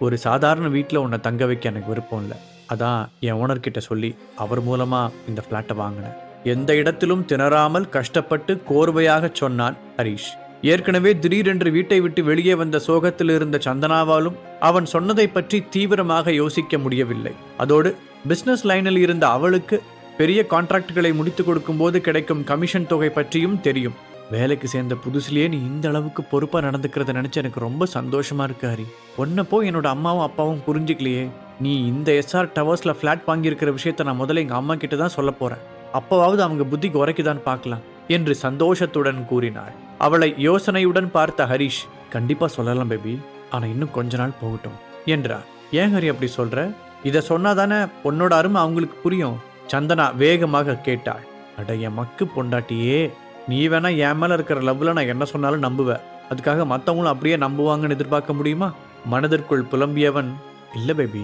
Speaker 1: ஒரு சாதாரண வீட்டில் உன்னை தங்க வைக்க எனக்கு விருப்பம் இல்லை. அதான் என் ஓனர்கிட்ட சொல்லி அவர் மூலமாக இந்த ஃப்ளாட்டை வாங்கினேன். எந்த இடத்திலும் திணறாமல் கஷ்டப்பட்டு கோர்வையாக சொன்னான் ஹரீஷ். ஏற்கனவே திடீரென்று வீட்டை விட்டு வெளியே வந்த சோகத்தில் இருந்த சந்தனாவாலும் அவன் சொன்னதை பற்றி தீவிரமாக யோசிக்க முடியவில்லை. அதோடு பிசினஸ் லைனில் இருந்த அவளுக்கு பெரிய கான்ட்ராக்டுகளை முடித்து கொடுக்கும்போது கிடைக்கும் கமிஷன் தொகை பற்றியும் தெரியும். வேலைக்கு சேர்ந்த புதுசுலயே நீ இந்த அளவுக்கு பொறுப்பா நடந்துக்கிறத நினைச்சு எனக்கு ரொம்ப சந்தோஷமா இருக்கு ஹரி. உன்னை போய் என்னோட அம்மாவும் அப்பாவும் புரிஞ்சுக்கலையே. நீ இந்த எஸ்ஆர் டவர்ஸ்ல ஃப்ளாட் வாங்கியிருக்கிற விஷயத்த நான் முதல்ல எங்க அம்மா கிட்ட தான் சொல்ல போறேன். அப்பவாவது அவங்க புத்திக்கு உரைக்குதான் பார்க்கலாம் என்று சந்தோஷத்துடன் கூறினாள். அவளை யோசனையுடன் பார்த்த ஹரிஷ் கண்டிப்பா சொல்லலாம் பேபி ஆனா இன்னும் கொஞ்ச நாள் போகட்டும் என்றார். ஏன் ஹரி அப்படி சொல்ற? இதை சொன்னாதானே உன்னோட அருமை அவங்களுக்கு புரியும் சந்தனா வேகமாக கேட்டாள். அடைய மக்கு பொண்டாட்டியே. நீ வேணா என் மேலே இருக்கிற லவ்வில் நான் என்ன சொன்னாலும் நம்புவேன் அதுக்காக மற்றவங்களும் அப்படியே நம்புவாங்கன்னு எதிர்பார்க்க முடியுமா? மனதிற்குள் புலம்பியவன் இல்லை பேபி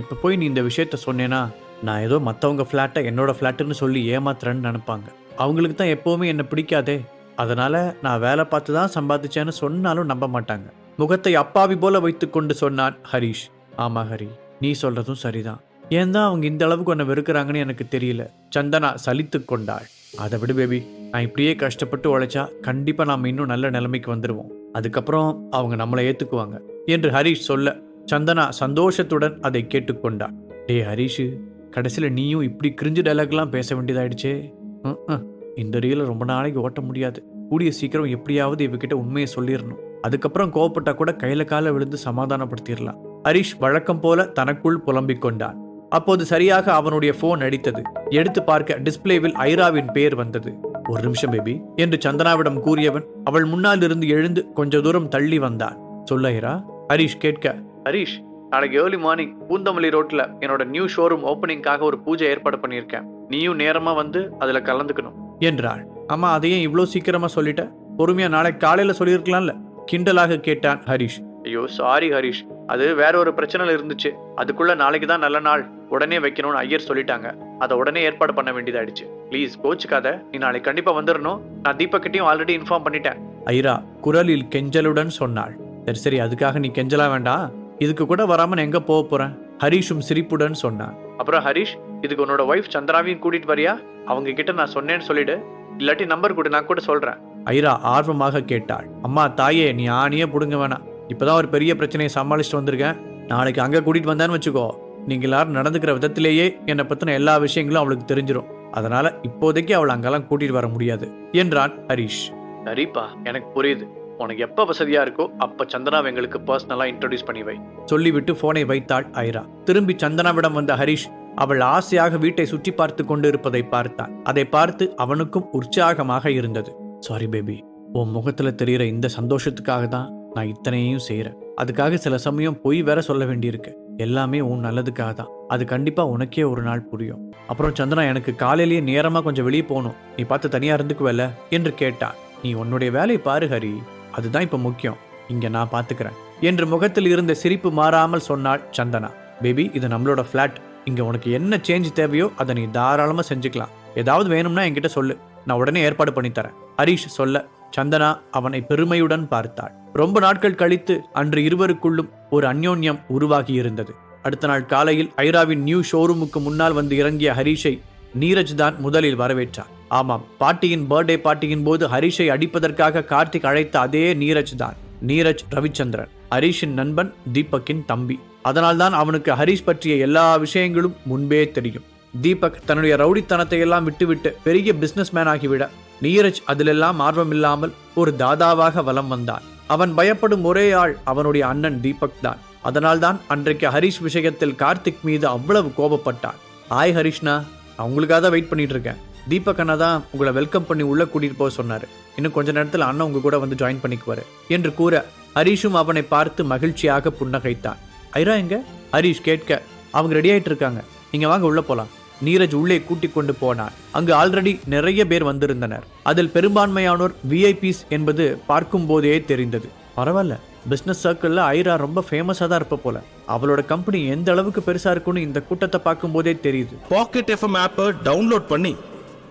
Speaker 1: இப்போ போய் நீ இந்த விஷயத்த சொன்னேன்னா நான் ஏதோ மற்றவங்க ஃப்ளாட்டை என்னோட ஃப்ளாட்டுன்னு சொல்லி ஏமாத்துறேன்னு நினைப்பாங்க. அவங்களுக்கு தான் எப்போவுமே என்னை பிடிக்காதே. அதனால நான் வேலை பார்த்து தான் சம்பாதிச்சேன்னு சொன்னாலும் நம்ப மாட்டாங்க. முகத்தை அப்பாவி போல வைத்துக்கொண்டு சொன்னான் ஹரிஷ். ஆமா ஹரி நீ சொல்றதும் சரிதான். ஏன் தான் அவங்க இந்த அளவுக்கு உன்னை வெறுக்கிறாங்கன்னு எனக்கு தெரியல. சந்தனா சலித்து கொண்டாள். அதை விடு பேபி நான் இப்படியே கஷ்டப்பட்டு உழைச்சா கண்டிப்பாக நாம் இன்னும் நல்ல நிலைமைக்கு வந்துடுவோம் அதுக்கப்புறம் அவங்க நம்மளை ஏற்றுக்குவாங்க என்று ஹரிஷ் சொல்ல சந்தனா சந்தோஷத்துடன் அதை கேட்டுக்கொண்டாள். டே ஹரீஷு கடைசியில் நீயும் இப்படி கிரிஞ்சு டைலாக்லாம் பேச வேண்டியதாயிடுச்சே. ம். இந்த ரீலை ரொம்ப நாளைக்கு ஓட்ட முடியாது. கூடிய சீக்கிரம் எப்படியாவது இவகிட்ட உண்மையை சொல்லிடணும் அதுக்கப்புறம் கோவப்பட்டா கூட கையில கால விழுந்து சமாதானப்படுத்திடலாம் ஹரிஷ் வழக்கம் போல தனக்குள் புலம்பிக் கொண்டான் அப்போது சரியாக அவனுடைய போன் அடித்தது. எடுத்து பார்க்க டிஸ்பிளேவில் ஐராவின் பெயர் வந்தது. ஒரு நிமிஷம் பேபி. என்று சந்தனாவிடம் கூறியவன் அவள் முன்னால் இருந்து எழுந்து கொஞ்ச தூரம் தள்ளி வந்தான். சொல்ல ஹரீஷ் ஹரிஷ் கேட்க ஹரிஷ் நாளைக்கு ஏர்லி மார்னிங் பூந்தமல்லி ரோட்ல என்னோட நியூ ஷோரூம் ஓப்பனிங்காக ஒரு பூஜை ஏற்பாடு பண்ணியிருக்கேன். நீயும் நேரமா வந்து அதுல கலந்துக்கணும். என்றாள். ஆமா அதையும் இவ்வளோ சீக்கிரமா சொல்லிட்ட? பொறுமையா நாளைக்கு காலையில சொல்லியிருக்கலாம்ல? கிண்டலாக கேட்டான் ஹரிஷ். ஐயோ சாரி ஹரிஷ். அது வேற ஒரு பிரச்சனைல இருந்துச்சு. அதுக்குள்ள நாளைக்கு தான் நல்ல நாள். உடனே வைக்கணும்னு ஐயர் சொல்லிட்டாங்க. அதை உடனே ஏற்பாடு பண்ண வேண்டியதாயிடுச்சு. ப்ளீஸ் கோச்சுக்காத. நீ நாளைக்கு கண்டிப்பா வந்துடணும் நான் தீபக்கிட்டையும் ஆல்ரெடி இன்ஃபார்ம் பண்ணிட்டேன். ஐரா குரலில் கெஞ்சலுடன் சொன்னாள். சரி சரி அதுக்காக நீ கெஞ்சலா வேண்டாம் இதுக்கு கூட வராம நான் எங்க போக போறேன்? ஹரிஷும் சிரிப்புடன் சொன்னான் அப்புறம் ஹரிஷ் இதுக்கு உன்னோட ஒய்ஃப் சந்திராவையும் கூட்டிட்டு வரியா? அவங்க கிட்ட நான் சொன்னேன்னு சொல்லிடு. இல்லாட்டி நம்பர் கொடு நான் கூட சொல்றேன். ஐரா ஆர்வமாக கேட்டாள். அம்மா தாயே நீ ஆணியே புடுங்க வேணாம். இப்பதான் ஒரு பெரிய பிரச்சனையை சமாளிச்சுட்டு வந்திருக்கேன். நாளைக்கு அங்க கூட்டிட்டு வந்தான்னு வச்சுக்கோ. நீங்க எல்லாரும் நடந்துக்கிற விதத்திலேயே என்னை பத்தின எல்லா விஷயங்களும் அவளுக்கு தெரிஞ்சிரும். அதனால இப்போதைக்கு அவளை அங்கெல்லாம் கூட்டிட்டு வர முடியாது என்றான் ஹரிஷ். சரிப்பா எனக்கு புரியுது. உனக்கு எப்ப வசதியா இருக்கோ அப்ப சந்தனாவை எங்களுக்கு பர்சனலா இன்ட்ரோடியூஸ் பண்ணி வை. சொல்லிவிட்டு போனை வைத்தாள் ஐரா. திரும்பி சந்தனாவிடம் வந்த ஹரிஷ் அவள் ஆசையாக வீட்டை சுற்றி பார்த்து கொண்டு இருப்பதை பார்த்தான். அதை பார்த்து அவனுக்கும் உற்சாகமாக இருந்தது. சாரி பேபி உன் முகத்துல தெரியிற இந்த சந்தோஷத்துக்காக தான் நான் இத்தனையும் செய்யறேன் அதுக்காக சில சமயம் பொய் வேற சொல்ல வேண்டியிருக்கு. எல்லாமே உன் நல்லதுக்காக தான். அது கண்டிப்பாக உனக்கே ஒரு நாள் புரியும். அப்புறம் சந்தனா எனக்கு காலையிலேயே நேரமாக கொஞ்சம் வெளியே போகணும். நீ பார்த்து தனியாக இருந்துக்குவல என்று கேட்டான். நீ உன்னுடைய வேலையை பாரு ஹரி. அதுதான் இப்போ முக்கியம். இங்கே நான் பார்த்துக்கிறேன். என்று முகத்தில் இருந்த சிரிப்பு மாறாமல் சொன்னாள் சந்தனா. பேபி இது நம்மளோட ஃப்ளாட் இங்கே உனக்கு என்ன சேஞ்ச் தேவையோ அதை நீ தாராளமாக செஞ்சுக்கலாம். ஏதாவது வேணும்னா என்கிட்ட சொல்லு. நான் உடனே ஏற்பாடு பண்ணித்தரேன் ஹரீஷ் ஹரிஷ் சொல்ல சந்தனா அவனை பெருமையுடன் பார்த்தாள். ரொம்ப நாட்கள் கழித்து அன்று இருவருக்குள்ளும் ஒரு அந்யோன்யம் உருவாகி இருந்தது அடுத்த நாள் காலையில் ஐராவின் நியூ ஷோரூமுக்கு முன்னால் வந்து இறங்கிய ஹரிஷை நீரஜ் தான் முதலில் வரவேற்றார். ஆமாம் பாட்டியின் பர்த்டே பார்ட்டியின் போது ஹரிஷை அடிப்பதற்காக கார்த்திக் அழைத்த அதே நீரஜ் தான் நீரஜ் ரவிச்சந்திரன். ஹரிஷின் நண்பன் தீபக்கின் தம்பி. அதனால்தான் அவனுக்கு ஹரிஷ் பற்றிய எல்லா விஷயங்களும் முன்பே தெரியும். தீபக் தன்னுடைய ரவுடித்தனத்தை எல்லாம் விட்டுவிட்டு பெரிய பிசினஸ் மேன் ஆகிவிட. நீரஜ் அதிலெல்லாம் ஆர்வம் இல்லாமல் ஒரு தாதாவாக வலம் வந்தான் அவன் பயப்படும் ஒரே ஆள் அவனுடைய அண்ணன் தீபக் தான். அதனால்தான் அன்றைக்கு ஹரிஷ் விஷயத்தில் கார்த்திக் மீது அவ்வளவு கோபப்பட்டான். ஆய் ஹரிஷ்னா அவங்களுக்காக தான் வெயிட் பண்ணிட்டு இருக்கேன். தீபக் அண்ணா தான் உங்களை வெல்கம் பண்ணி உள்ள கூட்டிட்டு போக சொன்னாரு. இன்னும் கொஞ்ச நேரத்தில் அண்ணன் உங்க கூட வந்து ஜாயின் பண்ணிக்குவாரு என்று கூற ஹரிஷும் அவனை பார்த்து மகிழ்ச்சியாக புன்னகைத்தான். ஐரா எங்க? ஹரிஷ் கேட்க. அவங்க ரெடி ஆயிட்டு இருக்காங்க. நீங்க வாங்க உள்ள போலாம். நீரஜ் உள்ளே கூட்டிக் கொண்டு போனார். அங்கு ஆல்ரெடி நிறைய பேர் வந்திருந்தனர். அதில் பெரும்பான்மையானோர் விஐபிஸ் என்பது பார்க்கும் போதே தெரிந்தது. பரவாயில்ல பிஸ்னஸ் சர்க்கிளில் ஐரா ரொம்ப ஃபேமஸாக தான் இருப்ப போல. அவளோட கம்பெனி எந்த அளவுக்கு பெருசா இருக்குன்னு இந்த கூட்டத்தை பார்க்கும் போதே தெரியுது.
Speaker 2: பாக்கெட் எஃப்எம் ஆப்பை டவுன்லோட் பண்ணி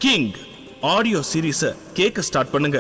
Speaker 2: கிங் ஆடியோ சீரீஸை கேட்க ஸ்டார்ட் பண்ணுங்க.